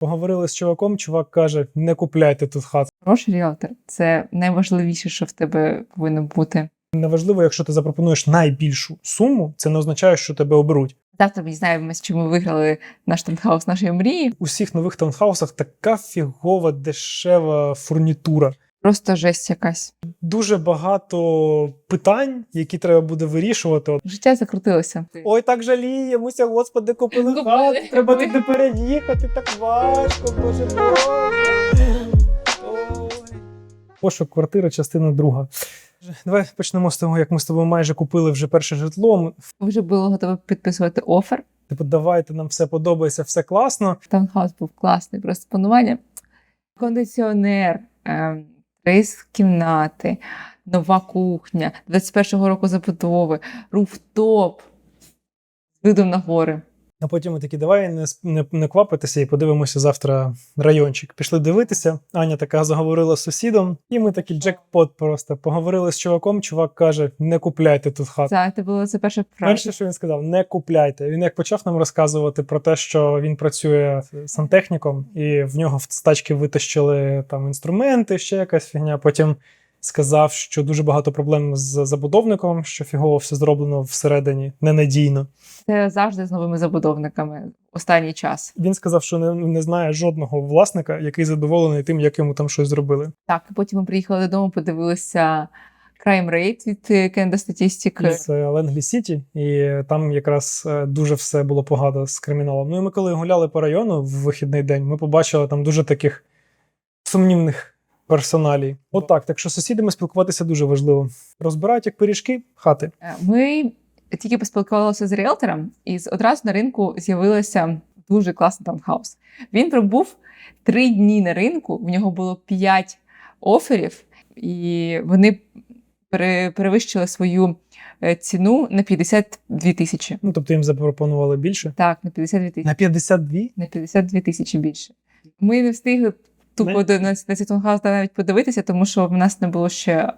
Поговорили з чуваком, чувак каже: не купляйте тут хату. Хороший ріалтор це найважливіше, що в тебе повинно бути. Неважливо, якщо ти запропонуєш найбільшу суму, це не означає, що тебе оберуть. Завтра ми дізнаємось, чи ми виграли наш таунхаус нашої мрії. У всіх нових таунхаусах така фігова дешева фурнітура. Просто жесть якась. Дуже багато питань, які треба буде вирішувати. Життя закрутилося. Ой, так жаліємося, господи, купили Купили. хату, треба туди переїхати, так важко, боже Боже. Пошук квартири, частина друга. Давай почнемо з того, як ми з тобою майже купили вже перше житло. Ми- вже були готові підписувати офер. Типу, давайте, нам все подобається, все класно. Таунхаус був класний, просто планування. Кондиціонер, ем, з кімнати, нова кухня, 21-го року забудови, руфтоп з видом на гори. А потім ми такі, давай не, не, не квапитися і подивимося завтра райончик. Пішли дивитися. Аня така заговорила з сусідом, і ми такі джекпот просто поговорили з чуваком. Чувак каже: не купляйте тут хату. Це, це було це перша фраза. Перше, що він сказав, не купляйте. Він як почав нам розказувати про те, що він працює сантехніком, і в нього з тачки витащили там інструменти, ще якась фігня. Потім сказав, що дуже багато проблем з забудовником, що фігово все зроблено всередині ненадійно. Це завжди з новими забудовниками останній час. Він сказав, що не, не знає жодного власника, який задоволений тим, як йому там щось зробили. Так, потім ми приїхали додому, подивилися Crime Rate від Canada Statistic. Це Ленглі Сіті, і там якраз е, дуже все було погано з криміналом. Ну і ми коли гуляли по району в вихідний день, ми побачили там дуже таких сумнівних персоналій. Отак, так що з сусідами спілкуватися дуже важливо. Розбирають як пиріжки хати. Е, Ми тільки поспілкувалися з ріелтором, і одразу на ринку з'явилося дуже класний таунхаус. Він пробув три дні на ринку, в нього було п'ять оферів, і вони пере- перевищили свою е, ціну на 52 тисячі. Ну тобто їм запропонували більше. Так, на 52 тисячі. На 52? На 52 тисячі більше. Ми не встигли тупо на, на цей таунхаус навіть подивитися, тому що в нас не було ще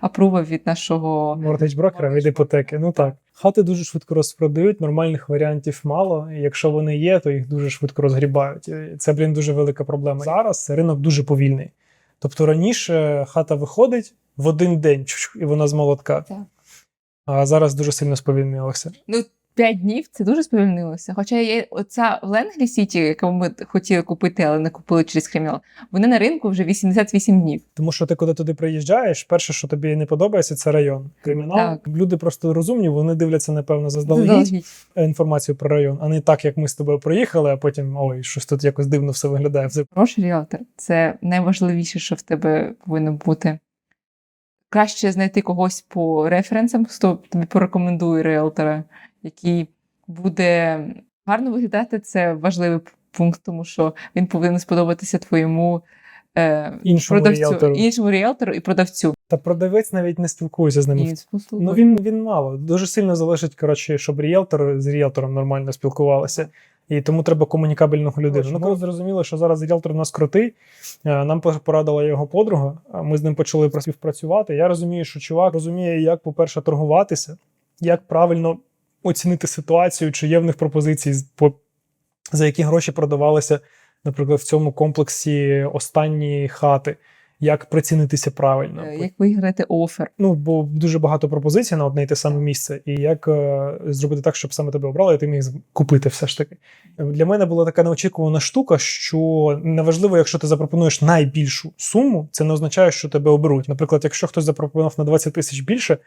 апрува від нашого Мортич брокера від іпотеки. Ну так. Хати дуже швидко розпродають, нормальних варіантів мало. І якщо вони є, то їх дуже швидко розгрібають. Це, блін, дуже велика проблема. Зараз ринок дуже повільний. Тобто раніше хата виходить в один день, і вона з молотка. Так. А зараз дуже сильно сповільнилося. Ну, 5 днів це дуже сповільнилося. Хоча є оця в Ленглі Сіті, яку ми хотіли купити, але не купили через кримінал, вони на ринку вже 88 днів. Тому що ти коли туди приїжджаєш, перше, що тобі не подобається, це район. Кримінал. Так. Люди просто розумні, вони дивляться, напевно, заздалегідь інформацію про район, а не так, як ми з тобою приїхали, а потім ой, щось тут якось дивно все виглядає. Хороший ріалтор це найважливіше, що в тебе повинно бути. Краще знайти когось по референсам, хто тобі порекомендує ріалтора, який буде гарно виглядати. Це важливий пункт, тому що він повинен сподобатися твоєму е, Іншому продавцю, ріелтору. іншому ріелтору і продавцю. Та продавець навіть не спілкується з ними. Ну він, він мало. Дуже сильно залежить, коротше, щоб ріелтор з ріелтором нормально спілкувалися. І тому треба комунікабельного людину. Ну, коли зрозуміло, що зараз ріелтор у нас крутий, е, нам порадила його подруга, ми з ним почали співпрацювати. Я розумію, що чувак розуміє, як, по-перше, торгуватися, як правильно оцінити ситуацію, чи є в них пропозиції, по- за які гроші продавалися, наприклад, в цьому комплексі останні хати, як прицінитися правильно. Е, Як виграти офер? Ну, бо дуже багато пропозицій на одне й те саме місце, і як е, зробити так, щоб саме тебе обрали, і ти міг купити все ж таки. Для мене була така неочікувана штука, що неважливо, якщо ти запропонуєш найбільшу суму, це не означає, що тебе оберуть. Наприклад, якщо хтось запропонував на 20 тисяч більше,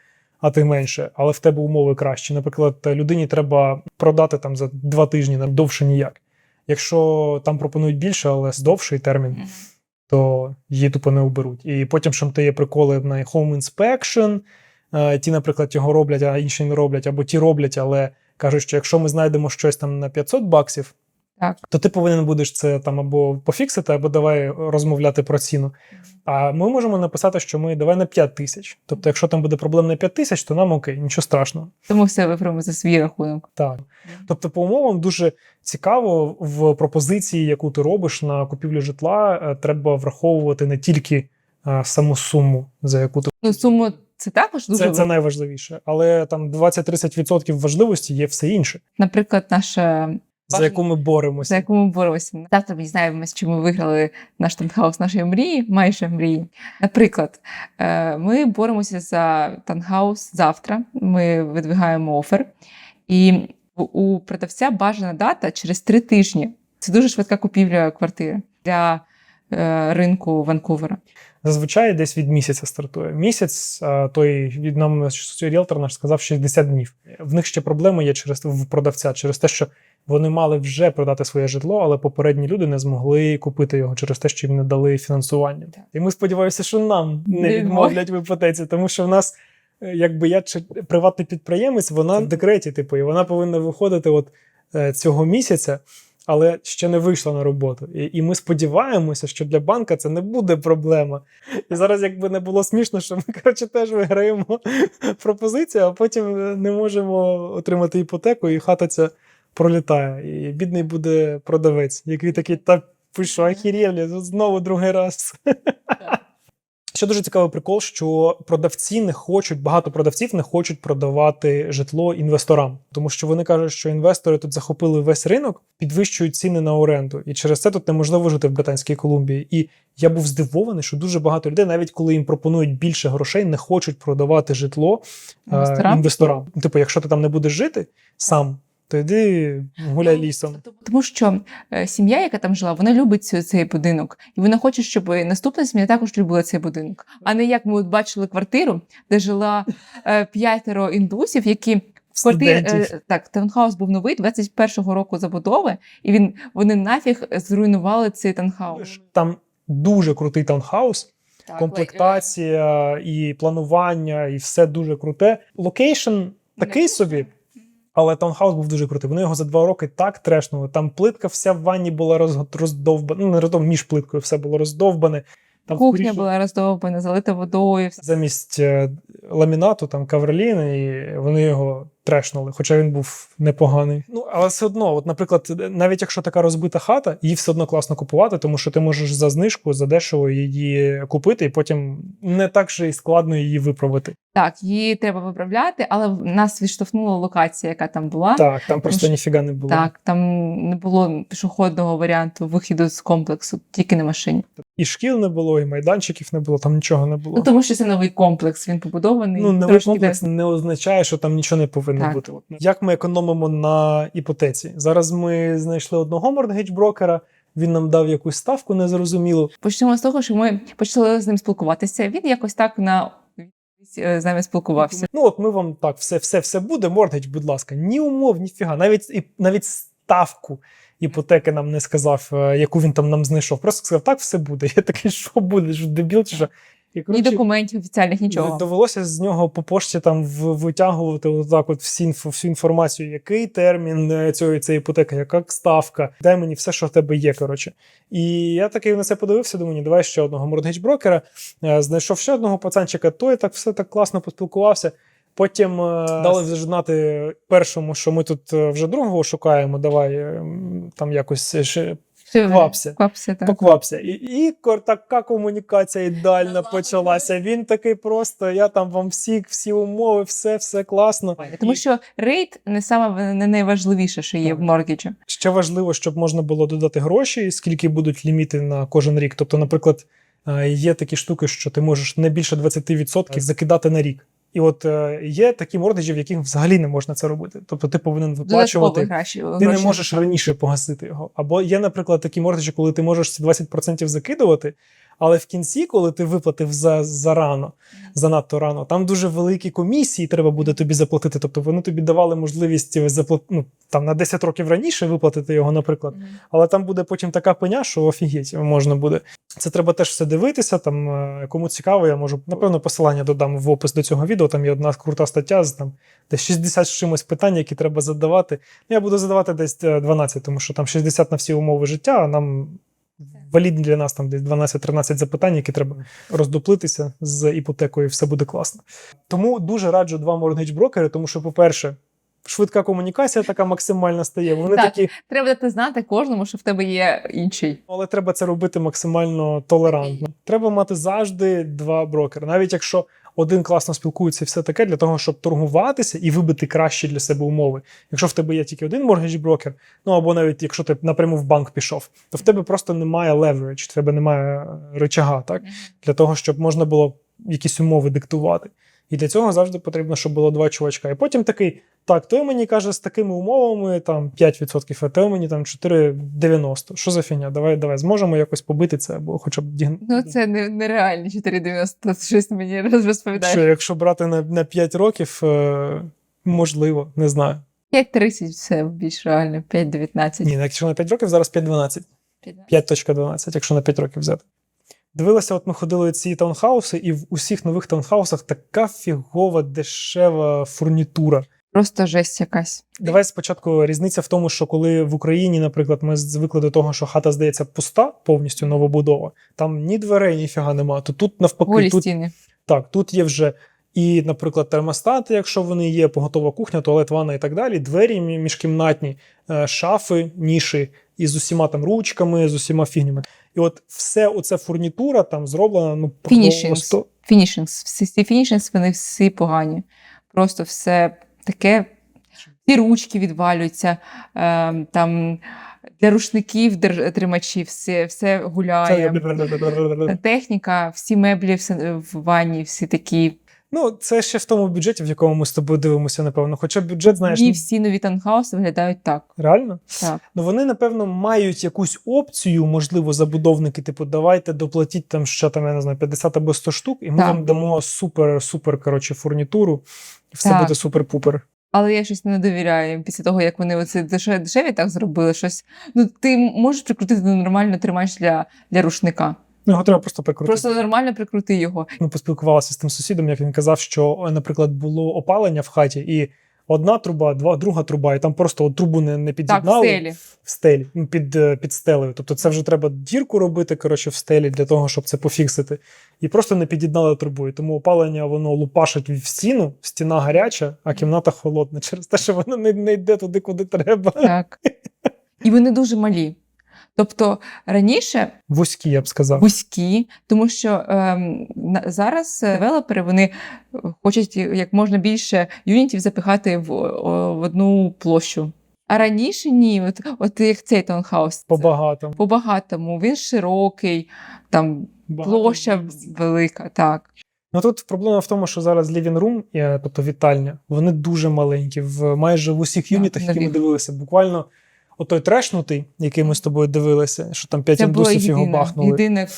а ти менше, але в тебе умови кращі. Наприклад, людині треба продати там за два тижні на довше ніяк. Якщо там пропонують більше, але з довший термін, то її тупо не оберуть. І потім що є приколи на home inspection, е, ті, наприклад, його роблять, а інші не роблять, або ті роблять, але кажуть, що якщо ми знайдемо щось там на 500 баксів, Так. то ти повинен будеш це там або пофіксити, або давай розмовляти про ціну. А ми можемо написати, що ми давай на 5 тисяч. Тобто, якщо там буде проблем на 5 тисяч, то нам окей, нічого страшного. Тому все виберемо за свій рахунок. Так. Тобто, по умовам дуже цікаво в пропозиції, яку ти робиш на купівлю житла, е, треба враховувати не тільки е, саму суму, за яку ти Ну, суму це також дуже це, це найважливіше, але там 20-30% важливості є все інше. Наприклад, наша за яку ми боремося. за яку ми боремося. Завтра ми дізнаємося, чи ми виграли наш танхаус нашої мрії, майже мрії. Наприклад, е, ми боремося за танхаус завтра. Ми видвигаємо офер, і у- продавця бажана дата через три тижні. Це дуже швидка купівля квартири для е, ринку Ванкувера. Зазвичай десь від місяця стартує. Місяць той від нам ріелтор наш сказав 60 днів. В них ще проблеми є через в продавця, через те, що вони мали вже продати своє житло, але попередні люди не змогли купити його через те, що їм не дали фінансування. І ми сподіваємося, що нам не відмовлять в іпотеці, тому що в нас. е, Якби я чи приватний підприємець, вона в декреті, типу, і вона повинна виходити от е, цього місяця, але ще не вийшла на роботу. І, і ми сподіваємося, що для банка це не буде проблема. І зараз, якби не було смішно, що ми коротше теж виграємо пропозицію, а потім не можемо отримати іпотеку, і хата ця пролітає. І бідний буде продавець, який такий, та що, ахірєвлі, знову другий раз. Ще дуже цікавий прикол, що продавці не хочуть, багато продавців не хочуть продавати житло інвесторам, тому що вони кажуть, що інвестори тут захопили весь ринок, підвищують ціни на оренду, і через це тут неможливо жити в Британській Колумбії. І я був здивований, що дуже багато людей, навіть коли їм пропонують більше грошей, не хочуть продавати житло е, Інвесторам? інвесторам. Типу, якщо ти там не будеш жити сам, то йди гуляй Ну, лісом. Тому що е, сім'я, яка там жила, вона любить цей будинок, і вона хоче, щоб наступна сім'я також любила цей будинок. А не як ми от бачили квартиру, де жила е, п'ятеро індусів, які в квартирі е, так, таунхаус був новий 21-го року забудови, і він вони нафіг зруйнували цей таунхаус. Там дуже крутий таунхаус. Так, комплектація і планування, і все дуже круте. Локейшн такий собі, але таунхаус був дуже крутий. Вони його за два роки так трешнули. Там плитка вся в ванні була роз- роздовбана. Ну, не роздовбана, між плиткою все було роздовбане. Там Кухня скоріше, була роздовбана, залита водою. замість е, ламінату, там каверліни, і вони його трешнули, хоча він був непоганий. Ну, але все одно, от, наприклад, навіть якщо така розбита хата, її все одно класно купувати, тому що ти можеш за знижку, за дешево її купити, і потім не так же і складно її виправити. Так, її треба виправляти, але в- нас відштовхнула локація, яка там була. Так, там просто що- ніфіга не було. Так, там не було пішохідного варіанту виходу з комплексу, тільки на машині. І шкіл не було, і майданчиків не було, там нічого не було. Ну тому що це новий комплекс, він побудований. Ну, новий комплекс не означає, що там нічого не повинно Так. бути. Як ми економимо на іпотеці? Зараз ми знайшли одного мордгейдж-брокера, він нам дав якусь ставку незрозумілу. Почнемо з того, що ми почали з ним спілкуватися. Він якось так на е, з нами спілкувався. Ну, от ми вам так, все, все, все буде, мордгейдж, будь ласка, ні умов, ніфіга. Навіть і навіть ставку іпотеки нам не сказав, е, яку він там нам знайшов. Просто сказав, так все буде. Я такий, що буде? Що дебіл чи що? І, Ні документів офіціальних, нічого. Довелося з нього по пошті там витягувати отак от всі всю інформацію, який термін е, цієї цієї іпотеки, яка ставка, дай мені все, що в тебе є. Коротше. І я такий на це подивився, думаю, ні, давай ще одного мордгейдж-брокера. Е, Знайшов ще одного пацанчика, той так все так класно поспілкувався. Потім е, дали вже знати першому, що ми тут вже другого шукаємо. Давай е, там якось ще квапся. Квапся, так. Поквапся. І, і така комунікація ідеальна почалася. Він такий просто: я там вам всі, всі умови, все, все класно. Тому що рейд не саме не найважливіше, що є в моргіджі. Ще важливо, щоб можна було додати гроші, скільки будуть ліміти на кожен рік. Тобто, наприклад, е, є такі штуки, що ти можеш не більше 20% закидати на рік. І от е, є такі мордежі, в яких взагалі не можна це робити. Тобто ти повинен виплачувати. Гроші. Ти не можеш раніше погасити його. Або є, наприклад, такі мордежі, коли ти можеш ці 20% закидувати, але в кінці, коли ти виплатив за, за рано, занадто рано, там дуже великі комісії треба буде тобі заплатити. Тобто вони тобі давали можливість заплат... ну, там, на 10 років раніше виплатити його, наприклад. Але там буде потім така пеня, що офігеть можна буде. Це треба теж все дивитися. Там е, кому цікаво, я можу напевно посилання додам в опис до цього відео. Там є одна крута стаття з там де 60 з чимось питань, які треба задавати. Ну, я буду задавати десь е, 12, тому що там 60 на всі умови життя, а нам валідні для нас там десь 12-13 запитань, які треба роздуплитися з іпотекою, і все буде класно. Тому дуже раджу два моргейдж-брокери, тому що, по-перше, швидка комунікація така максимальна стає. Вони Так. такі. Треба дати знати кожному, що в тебе є інший. Але треба це робити максимально толерантно. Треба мати завжди два брокери. Навіть якщо один класно спілкується і все таке для того, щоб торгуватися і вибити кращі для себе умови. Якщо в тебе є тільки один моргедж-брокер, ну або навіть якщо ти напряму в банк пішов, то в тебе просто немає leverage, в тебе немає речага, так? Для того, щоб можна було якісь умови диктувати. І для цього завжди потрібно, щоб було два чувачка. І потім такий: так, той мені каже з такими умовами там 5%, а той мені там 4,90. Що за фігня? Давай, давай, зможемо якось побити це, або хоча б. Ну, це не, нереальні 4,90, щось мені розповідає. Що, якщо брати на, на 5 років, е, можливо, не знаю. 5,30 все більш реально, 5,19. Ні, якщо на 5 років, зараз 5,12. 5.12, якщо на 5 років взяти. Дивилися, от ми ходили ці таунхауси, і в усіх нових таунхаусах така фігова, дешева фурнітура. Просто жесть якась. Давай спочатку різниця в тому, що коли в Україні, наприклад, ми звикли до того, що хата здається пуста, повністю новобудова, там ні дверей, ніфіга нема. То тут навпаки, Голі тут стіни. так, тут є вже і, наприклад, термостати, якщо вони є, поготова кухня, туалет, ванна і так далі, двері міжкімнатні, е, шафи, ніші із усіма там ручками, з усіма фігнями. І от все оце фурнітура там зроблена ну Фінішінг. просто Фінішингс. Всі ці фінішингс, вони всі погані. Просто все таке. Всі ручки відвалюються, е, там для рушників держ- тримачі, все, все гуляє. Техніка, всі меблі в ванні, всі такі. Ну, це ще в тому бюджеті, в якому ми з тобою дивимося, напевно. Хоча бюджет, знаєш, І ну, всі нові таунхауси виглядають так. реально. так. Ну вони, напевно, мають якусь опцію, можливо, забудовники, типу, давайте доплатіть там ще там, я не знаю, 50 або 100 штук, і ми Так. вам дамо супер, супер, коротше, фурнітуру, і все Так. буде супер-пупер. Але я щось не довіряю після того, як вони оце дешеві, дешеві так зробили щось. Ну, ти можеш прикрутити нормально тримач для, для рушника. Ну, його треба просто прикрутити. Просто нормально прикрути його. Ми поспілкувалися з тим сусідом, як він казав, що, наприклад, було опалення в хаті, і одна труба, два, друга труба, і там просто от трубу не, не Так, в під'єднали стелі. в стелі, ну, під, е, під стелею. Тобто це вже треба дірку робити коротше, в стелі для того, щоб це пофіксити. І просто не під'єднали трубу. І тому опалення воно лупашить в стіну, стіна гаряча, а кімната холодна через те, що воно не, не йде туди, куди треба. Так. І вони дуже малі. Тобто раніше Вузькі, я б сказав. вузькі, тому що ем, зараз е, девелопери вони е, хочуть як можна більше юнітів запихати в, о, в одну площу. А раніше ні, от, от як цей таунхаус. По-багатому. По-багатому, він широкий, там Багато площа місць. велика, так. Ну тут проблема в тому, що зараз living room, е, тобто вітальня, вони дуже маленькі. В майже в усіх Так, юнітах, які ми дивилися, буквально отой трешнутий, який ми з тобою дивилися, що там 5 Це було індусів його бахнули. єдине.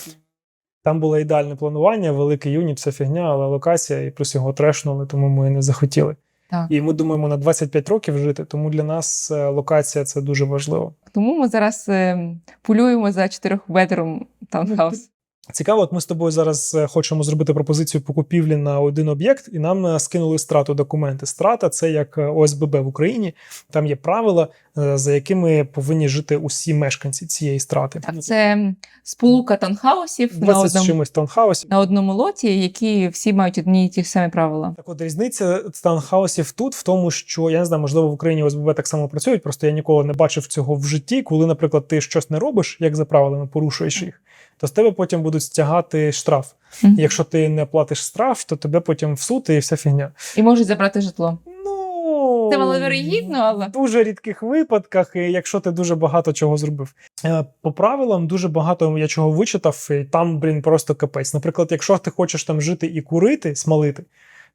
Там було ідеальне планування, великий юніт, вся фігня, але локація, і плюс його трешнули, тому ми не захотіли. Так. І ми думаємо на 25 років жити, тому для нас е, локація це дуже важливо. Тому ми зараз ем, полюємо за чотирьохбедрум таунхаус. Цікаво, от ми з тобою зараз е, хочемо зробити пропозицію по купівлі на один об'єкт, і нам е, скинули страту документи. Страта це як е, ОСББ в Україні. Там є правила, за якими повинні жити усі мешканці цієї страти. Так, це сполука таунхаусів на одному, чимось таунхаусів. на одному лоті, які всі мають одні і ті ж самі правила. Так от різниця таунхаусів тут в тому, що я не знаю, можливо, в Україні ОСББ так само працюють. Просто я ніколи не бачив цього в житті. Коли, наприклад, ти щось не робиш, як за правилами порушуєш їх, то з тебе потім будуть стягати штраф. Мгм. Якщо ти не платиш штраф, то тебе потім в суд і вся фігня. І можуть забрати житло. Ну Це маловірогідно, але- в дуже рідких випадках, і якщо ти дуже багато чого зробив. Е, По правилам дуже багато я чого вичитав, і там, блін, просто капець. Наприклад, якщо ти хочеш там жити і курити, смалити,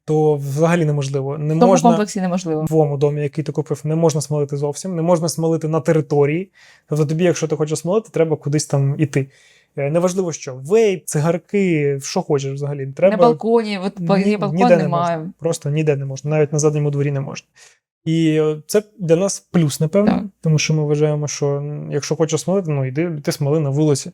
то взагалі неможливо. Не В тому можна комплексі неможливо. в твоєму домі, який ти купив, не можна смалити зовсім, не можна смалити на території. Тобто тобі, якщо ти хочеш смалити, треба кудись там іти. Е, Неважливо, що вейп, цигарки, що хочеш взагалі. Треба На балконі, от Ні- балкон ніде не немає. Просто ніде не можна, навіть на задньому дворі не можна. І е, це для нас плюс, напевно, Так. тому що ми вважаємо, що якщо хочеш смалити, ну йди, ти смоли на вулиці.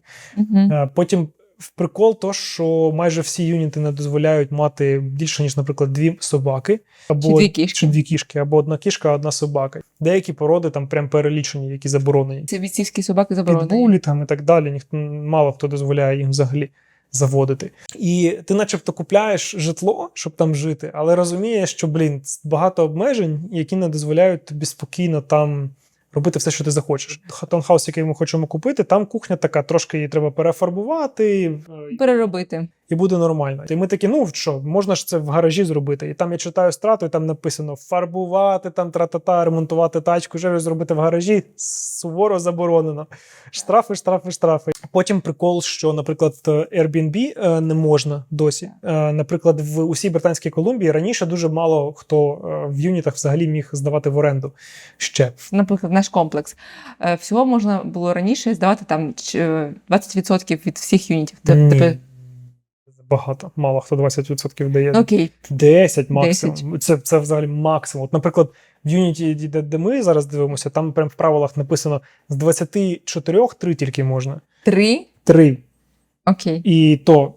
Е, Потім в прикол, то що майже всі юніти не дозволяють мати більше, ніж, наприклад, дві собаки, або Чи дві кішки. чи дві кішки, або одна кішка, одна собака. Деякі породи там прям перелічені, які заборонені. Це бійцівські собаки заборонені. Підбулі там і так далі. Ніхто мало хто дозволяє їм взагалі заводити. І ти, начебто, купляєш житло, щоб там жити, але розумієш, що блін, багато обмежень, які не дозволяють тобі спокійно там. Робити все, що ти захочеш. Таунхаус, який ми хочемо купити, там кухня така, трошки її треба перефарбувати. Переробити. І буде нормально. І ми такі, ну що, можна ж це в гаражі зробити. І там я читаю страту, і там написано фарбувати, там тра-та-та, ремонтувати тачку, вже зробити в гаражі суворо заборонено. Штрафи, штрафи, штрафи. Потім прикол, що, наприклад, Airbnb е, не можна досі. Е, Наприклад, в усій Британській Колумбії раніше дуже мало хто е, в юнітах взагалі міг здавати в оренду ще. Наприклад, наш комплекс. Всього можна було раніше здавати там ч- е, 20% від всіх юнітів. Ні. Багато, мало хто 20% дає. окей, 10 максимум. Це, це взагалі максимум. От, наприклад, в Unity, де, де ми зараз дивимося, там прям в правилах написано з 24 3 тільки можна. три. 3. Окей. І то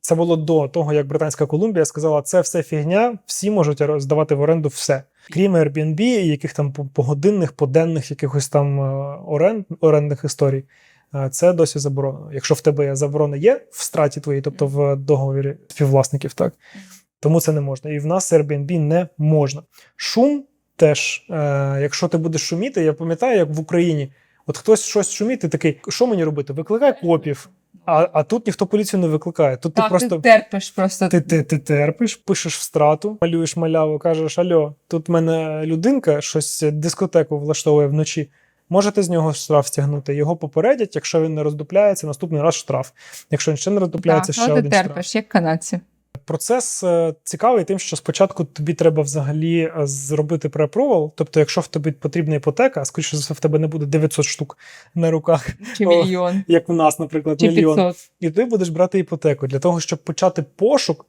це було до того, як Британська Колумбія сказала, це все фігня, всі можуть здавати в оренду все. Крім Airbnb і яких там по- погодинних, поденних якихось там е, оренд, орендних історій. Е, Це досі заборонено. Якщо в тебе є заборона є в страті твоїй, тобто в договорі співвласників, так тому це не можна. І в нас Airbnb не можна. Шум теж, е, якщо ти будеш шуміти, я пам'ятаю, як в Україні, от хтось щось шумить, ти такий, що мені робити? Викликай копів. А, а тут ніхто поліцію не викликає. Тут Так, ти просто ти терпиш просто. ти, ти, ти терпиш, пишеш в страту, малюєш маляву, кажеш: Альо, тут в мене людинка щось дискотеку влаштовує вночі. Можете з нього штраф стягнути. Його попередять, якщо він не роздупляється, наступний раз штраф. Якщо він ще не роздупляється, Так, ще один штраф. терпиш, як канадці. Процес е, цікавий тим, що спочатку тобі треба взагалі е, зробити преапрувал. Тобто, якщо в тобі потрібна іпотека, скоріше за все, в тебе не буде 900 штук на руках, Чи О, мільйон, як в нас, наприклад, чи мільйон. 500. І ти будеш брати іпотеку. Для того, щоб почати пошук,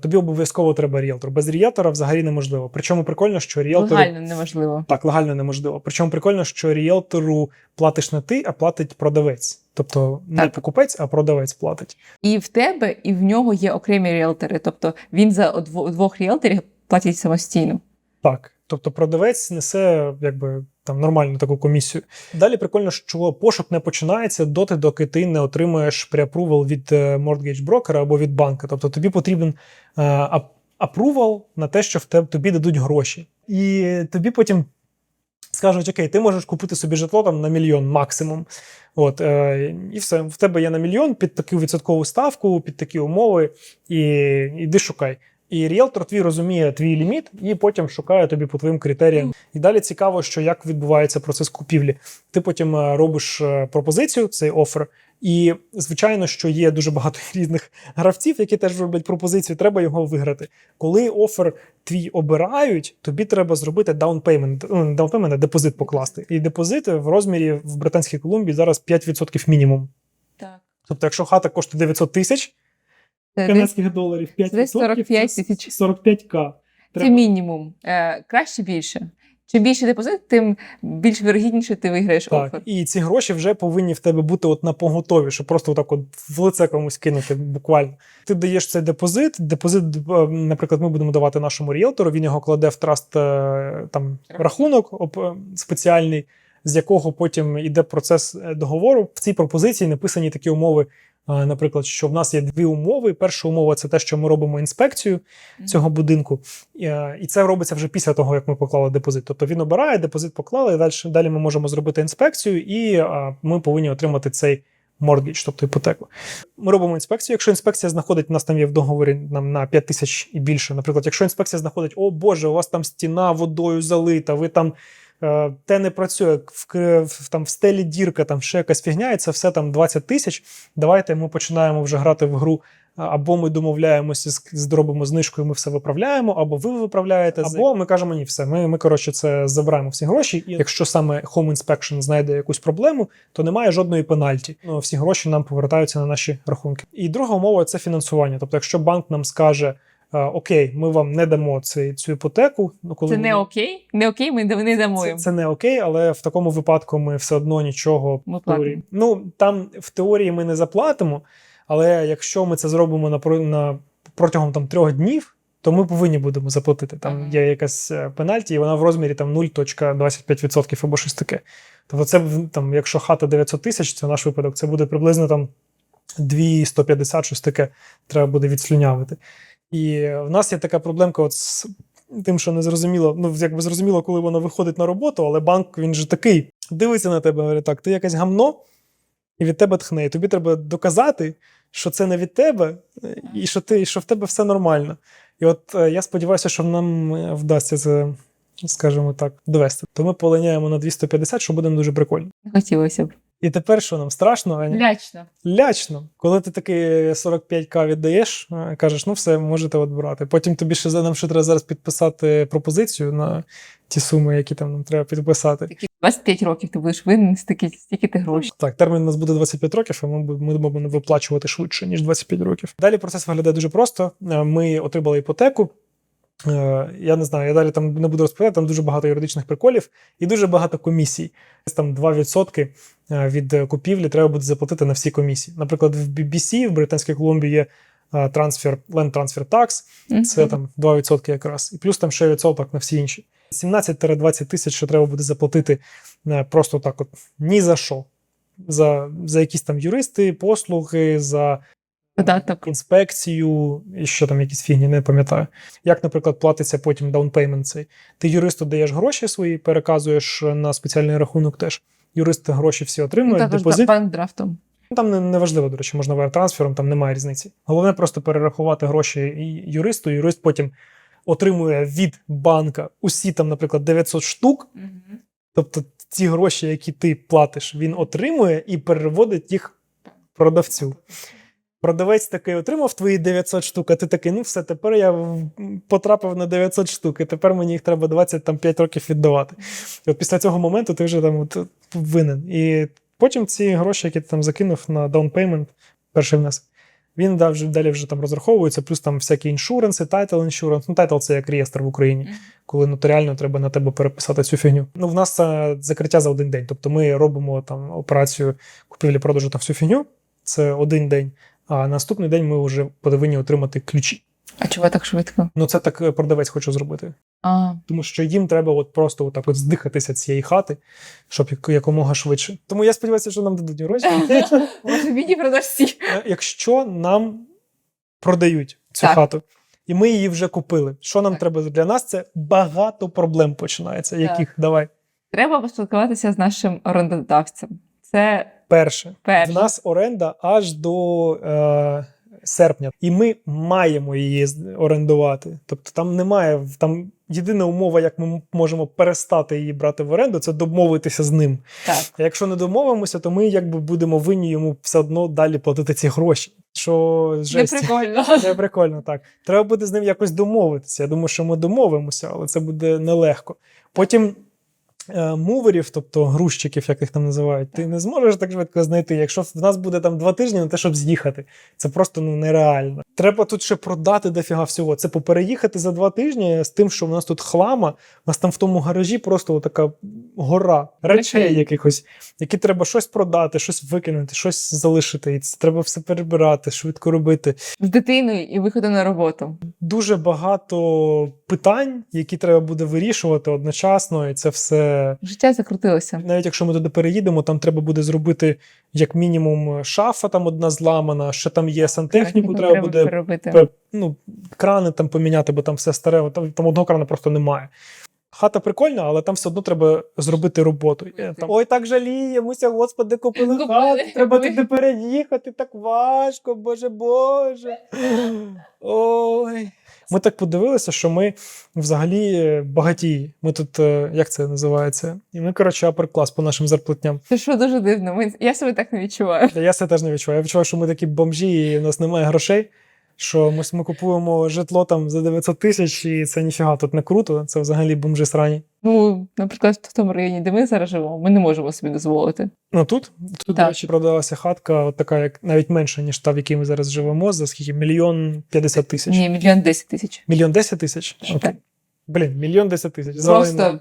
тобі обов'язково треба ріелтор. Без ріелтора взагалі неможливо. Причому прикольно, що ріелтору Легально неможливо. так легально неможливо. Причому прикольно, що ріелтору платиш не ти, а платить продавець. Тобто не Так. покупець, а продавець платить. І в тебе, і в нього є окремі ріелтори. Тобто він за двох ріелторів платить самостійно. Так. Тобто продавець несе якби там нормальну таку комісію. Далі прикольно, що пошук не починається доти, доки ти не отримуєш преапрувал від е, mortgage брокера або від банка. Тобто тобі потрібен е, апрувал на те, що в тебе тобі дадуть гроші. І тобі потім скажуть: Окей, ти можеш купити собі житло там на мільйон максимум. От, е, і все, в тебе є на мільйон під таку відсоткову ставку, під такі умови, і іди шукай. І ріелтор твій розуміє твій ліміт, і потім шукає тобі по твоїм критеріям. І далі цікаво, що як відбувається процес купівлі. Ти потім е, робиш е, пропозицію, цей офер. І звичайно, що є дуже багато різних гравців, які теж роблять пропозицію. Треба його виграти. Коли офер твій обирають, тобі треба зробити payment, ну, не а депозит покласти. І депозит в розмірі в Британській Колумбії зараз 5% мінімум. Так. Тобто, якщо хата коштує 900 тисяч Це, десь- канадських доларів, 5% десь 45 це тисяч. 45к. це мінімум. Е, краще більше. Чим більше депозит, тим більш вирогідніше ти виграєш Так, офер. і ці гроші вже повинні в тебе бути от на поготові, щоб просто отак от в лице комусь кинути буквально. Ти даєш цей депозит. Депозит, е, наприклад, ми будемо давати нашому ріелтору. Він його кладе в траст е, там рахунок е, спеціальний, з якого потім йде процес договору. В цій пропозиції написані такі умови. Наприклад, що в нас є дві умови. Перша умова це те, що ми робимо інспекцію цього будинку, І, е, це робиться вже після того, як ми поклали депозит. Тобто він обирає, депозит поклали, і далі, далі ми можемо зробити інспекцію, і е, ми повинні отримати цей мордгідж, тобто іпотеку. Ми робимо інспекцію. Якщо інспекція знаходить, у нас там є в договорі нам на 5 тисяч і більше. Наприклад, якщо інспекція знаходить, о Боже, у вас там стіна водою залита, ви там. Е, Те не працює, в, там в стелі дірка, там ще якась фігня, і це все там 20 тисяч. Давайте ми починаємо вже грати в гру. Або ми домовляємося, зробимо знижку, і ми все виправляємо, або ви виправляєте, або ми кажемо ні, все. Ми, ми коротше це забираємо всі гроші. І якщо саме Home Inspection знайде якусь проблему, то немає жодної пенальті. Ну, всі гроші нам повертаються на наші рахунки. І друга умова це фінансування. Тобто, якщо банк нам скаже. «А, Окей, ми вам не дамо цей, цю іпотеку. Ну, коли Це не окей. Не окей, ми не дамо це, це не окей, але в такому випадку ми все одно нічого Ми в теорії. Ну там в теорії ми не заплатимо, але якщо ми це зробимо на, на протягом там трьох днів, то ми повинні будемо заплатити. Там Ага. є якась е, пенальті, і вона в розмірі там 0,25% або щось таке. Тобто, це там, якщо хата 900 тисяч, це наш випадок, це буде приблизно там 2,150, щось таке треба буде відслюнявити. І в нас є така проблемка от з тим, що не зрозуміло, ну якби зрозуміло, коли вона виходить на роботу, але банк він же такий дивиться на тебе, говорить, так, ти якесь гамно, і від тебе тхне. І тобі треба доказати, що це не від тебе, і що ти, що в тебе все нормально. І от е, я сподіваюся, що нам е, вдасться це, скажімо так, довести. То ми полиняємо на 250, що буде дуже прикольно. Хотілося б. І тепер що нам страшно, Аня? Лячно. Лячно. Коли ти такий 45к віддаєш, е, кажеш, ну все, можете от брати. Потім тобі ще нам ще треба зараз підписати пропозицію на ті суми, які там нам треба підписати. Такі 25 років ти будеш винен стільки, стільки ти грошей. Так, термін у нас буде 25 років, а ми, ми будемо виплачувати швидше, ніж 25 років. Далі процес виглядає дуже просто. Е, Ми отримали іпотеку. Е, Я не знаю, я далі там не буду розповідати, там дуже багато юридичних приколів і дуже багато комісій. Там 2% е, від е, купівлі треба буде заплатити на всі комісії. Наприклад, в BBC, в Британській Колумбії є е, трансфер, Land Transfer Tax, це там 2% якраз. І плюс там ще відсоток на всі інші. 17-20 тисяч, що треба буде заплатити е, просто так, от ні за що. За, за якісь там юристи, послуги, за податок. інспекцію, і що там якісь фігні, не пам'ятаю. Як, наприклад, платиться потім даунпеймент цей. Ти юристу даєш гроші свої, переказуєш на спеціальний рахунок теж. Юристи гроші всі Ну, отримують, також депозит. банк драфтом. Ну, Там не, не важливо, до речі, можна трансфером, там немає різниці. Головне просто перерахувати гроші юристу. Юрист потім отримує від банка усі там, наприклад, 900 штук. Тобто ці гроші, які ти платиш, він отримує і переводить їх продавцю. Продавець такий отримав твої 900 штук, а ти такий, ну все, тепер я потрапив на 900 штук, і тепер мені їх треба 25 років віддавати. І от після цього моменту ти вже там от, винен. І потім ці гроші, які ти там закинув на down payment, перший внесок, він да, вже, далі вже там розраховується, плюс там всякі іншуренси, title insurance. Ну, title це як реєстр в Україні коли нотаріально треба на тебе переписати цю фігню. Ну, в нас це закриття за один день. Тобто ми робимо там операцію купівлі-продажу та всю фігню. Це один день. А наступний день ми вже повинні отримати ключі. А чого так швидко? Ну, це так е, продавець хоче зробити. А, Тому що їм треба от просто отак от здихатися цієї хати, щоб як- якомога швидше. Тому я сподіваюся, що нам дадуть гроші. може, віді продаж всі. Е, Якщо нам продають цю Так. хату, і ми її вже купили, що нам Так. треба для нас? Це багато проблем починається. Так. Яких давай. Треба поспілкуватися з нашим орендодавцем. Це Перше, перше. в нас оренда аж до е, серпня, і ми маємо її орендувати. Тобто там немає там єдина умова, як ми можемо перестати її брати в оренду, це домовитися з ним. так. А якщо не домовимося, то ми якби будемо винні йому все одно далі платити ці гроші. Що Не жесть. прикольно. Це прикольно, так. Треба буде з ним якось домовитися. Я думаю, що ми домовимося, але це буде нелегко. Потім муверів, тобто грузчиків, як їх там називають, ти не зможеш так швидко знайти. Якщо в нас буде там два тижні на те, щоб з'їхати, це просто ну нереально. Треба тут ще продати дофіга всього. Це попереїхати за два тижні з тим, що в нас тут хлама, у нас там в тому гаражі просто така гора речей якихось, які треба щось продати, щось викинути, щось залишити. І це треба все перебирати, швидко робити З дитиною і виходом на роботу. дуже багато питань, які треба буде вирішувати одночасно, і це все. Життя закрутилося. Навіть якщо ми туди переїдемо, там треба буде зробити як мінімум шафа, там одна зламана, ще там є сантехніку, треба буде переробити. ну, крани там поміняти, бо там все старе, там, там одного крана просто немає. Хата прикольна, але там все одно треба зробити роботу. Там, Ой, так жаліємося, господи, купили Купили, хату, треба туди переїхати, так важко, боже Боже. Ой. Ми так подивилися, що ми взагалі е, багатії. Ми тут, е, як це називається? І ми, коротше, апер-клас по нашим зарплатням. Це що дуже дивно. Ми... Я себе так не відчуваю. Я себе теж не відчуваю. Я відчуваю, що ми такі бомжі, і у нас немає грошей. Що ми, ми купуємо житло там за 900 тисяч, і це ніфіга тут не круто. Це взагалі бомжі срані. Ну, наприклад, в тому районі, де ми зараз живемо, ми не можемо собі дозволити. Ну тут, тут до Так. речі, продалася хатка, от така, як навіть менша, ніж та, в якій ми зараз живемо, за скільки? Мільйон п'ятдесят тисяч. Ні, мільйон десять тисяч. Мільйон десять тисяч? Так. Блін, мільйон десять тисяч. Просто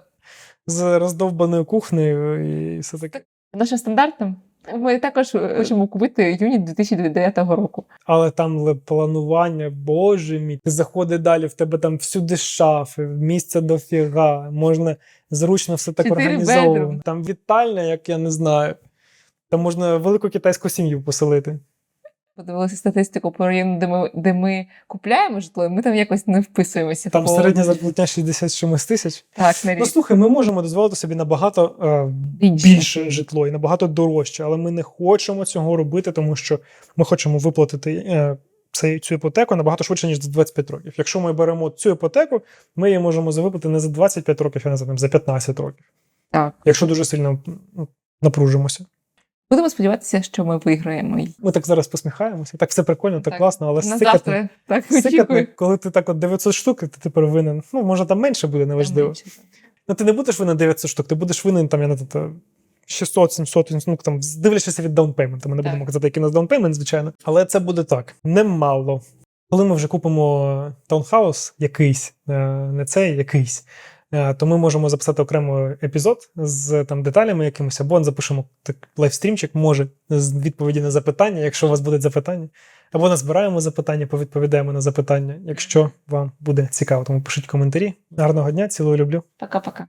з роздовбаною кухнею і все таке. нашим стандартом. Ми також хочемо купити юніт 2009 року. Але там планування, боже мій, ти заходи далі, в тебе там всюди шафи, місця дофіга, можна зручно все так організовувати. організовано. Там вітальня, як я не знаю. Там можна велику китайську сім'ю поселити. Подивилися статистику по району, де ми, де ми купляємо житло, і ми там якось не вписуємося. Там по... середня зарплатня 60 чимось тисяч. так, на Ну слухай, ми можемо дозволити собі набагато е, Більше. більше житло і набагато дорожче, але ми не хочемо цього робити, тому що ми хочемо виплатити е, цей, цю іпотеку набагато швидше, ніж за 25 років. Якщо ми беремо цю іпотеку, ми її можемо завиплатити не за 25 років, а не за, там, за 15 років. Так. Якщо дуже сильно ну, напружимося. Будемо сподіватися, що ми виграємо. Ми так зараз посміхаємося, так все прикольно, так, Так. класно, але сикати, так сикати, коли ти так от 900 штук, ти тепер винен. Ну, може, там менше буде, неважливо. Менше. Ну, ти не будеш винен 900 штук, ти будеш винен там, я не знаю, 600, 700, ну там, дивлячись від даунпейменту. Ми не будемо казати, який у нас даунпеймент, звичайно. Але це буде так. Немало. Коли ми вже купимо таунхаус якийсь, е, не цей якийсь, то ми можемо записати окремо епізод з там деталями якимось, або запишемо так лайвстрімчик, може, з відповіді на запитання, якщо у вас будуть запитання. Або назбираємо запитання, повідповідаємо на запитання, якщо вам буде цікаво. Тому пишіть коментарі. Гарного дня, цілую, люблю. Пока-пока.